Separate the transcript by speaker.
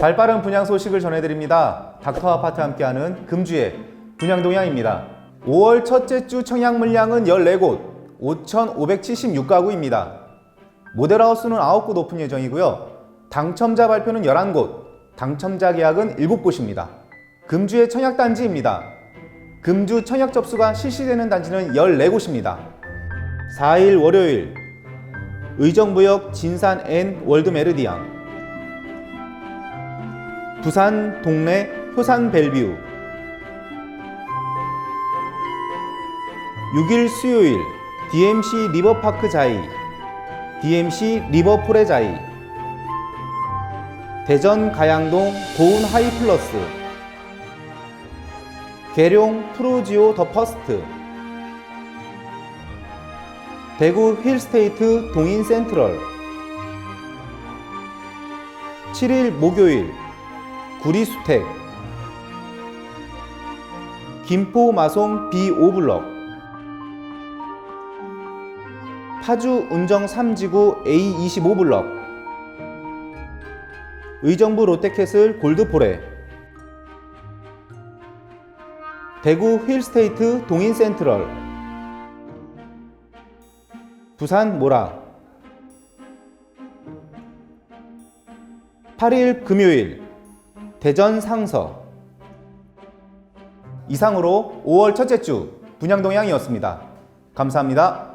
Speaker 1: 발빠른 분양 소식을 전해드립니다. 닥터 아파트 함께하는 금주의 분양 동향입니다. 5월 첫째 주 청약 물량은 14곳, 5,576가구입니다. 모델하우스는 9곳 오픈 예정이고요. 당첨자 발표는 11곳, 당첨자 계약은 7곳입니다. 금주의 청약 단지입니다. 금주 청약 접수가 실시되는 단지는 14곳입니다. 4일 월요일 의정부역 진산 N 월드 메르디안 부산 동래 효산 벨뷰. 6일 수요일 DMC 리버파크 자이 DMC 리버폴의 자이. 대전 가양동 고운 하이플러스. 계룡 프로지오 더 퍼스트. 대구 힐스테이트 동인 센트럴. 7일 목요일 구리수택 김포 마송 B5블럭 파주 운정 3지구 A25블럭 의정부 롯데캐슬 골드포레 대구 힐스테이트 동인 센트럴 부산 모라 8일 금요일 대전 상서 이상으로 5월 첫째 주 분양 동향이었습니다. 감사합니다.